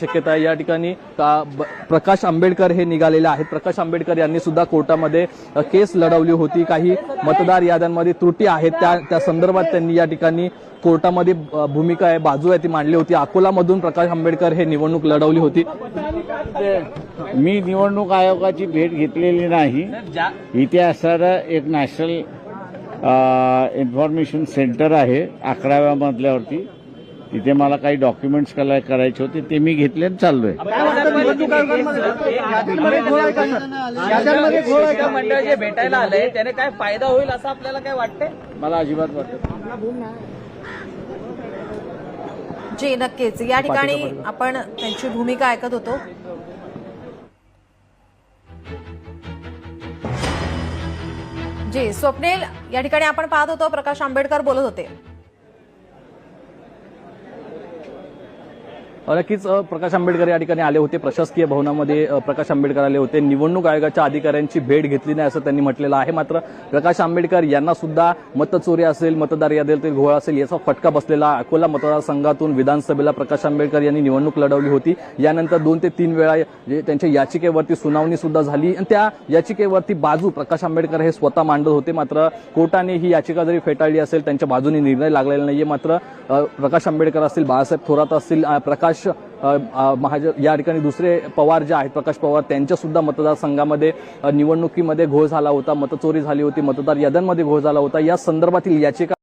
शक्यता आहे. या ठिकाणी का- प्रकाश आंबेडकर हे निघालेले आहेत. प्रकाश आंबेडकर यांनी सुद्धा कोर्टामध्ये केस लढवली होती. काही मतदार याद्यांमध्ये त्रुटी आहेत. त्या त्या संदर्भात त्यांनी या ठिकाणी कोर्टामध्ये भूमिका आहे बाजू आहे ती मांडली होती. अकोलामधून प्रकाश आंबेडकर हे निवडणूक लढवली होती. मी निवडणूक आयोगाची भेट घेतलेली नाही. इथे एक नॅशनल इन्फॉर्मेशन सेंटर आहे अकराव्या मजल्यावरती. तिथे मला काही डॉक्युमेंट्स करायचे होते ते मी घेतले चाललोय. मंडळ जे भेटायला आलंय त्याने काय फायदा होईल असं आपल्याला काय वाटतंय? मला अजिबात वाटत जी नक्कीच. या ठिकाणी आपण त्यांची भूमिका ऐकत होतो. जी स्वप्नील या ठिकाणी आपण पाहत होतो प्रकाश आंबेडकर बोलत होते. नक्कीच प्रकाश आंबेडकर या ठिकाणी आले होते. प्रशासकीय भवनामध्ये प्रकाश आंबेडकर आले होते. निवडणूक आयोगाच्या अधिकाऱ्यांची भेट घेतली नाही असं त्यांनी म्हटलेलं आहे. मात्र प्रकाश आंबेडकर यांना सुद्धा मतचोरी असेल मतदार यादीतील घोळ असेल याचा फटका बसलेला अकोला मतदारसंघातून विधानसभेला प्रकाश आंबेडकर यांनी निवडणूक लढवली होती. यानंतर दोन ते तीन वेळा त्यांच्या याचिकेवरती सुनावणी सुद्धा झाली. आणि त्या याचिकेवरती बाजू प्रकाश आंबेडकर हे स्वतः मांडत होते. मात्र कोर्टाने ही याचिका जरी फेटाळली असेल त्यांच्या बाजूने निर्णय लागलेला नाहीये. मात्र प्रकाश आंबेडकर असतील बाळासाहेब थोरात असतील प्रकाश प्रकाश महाजन या ठिकाणी दुसरे पवार जे आहेत प्रकाश पवार त्यांच्या सुद्धा मतदारसंघामध्ये निवडणुकीमध्ये घोळ झाला होता मतचोरी झाली होती मतदार याद्यांमध्ये घोळ झाला होता. या संदर्भातील याचिका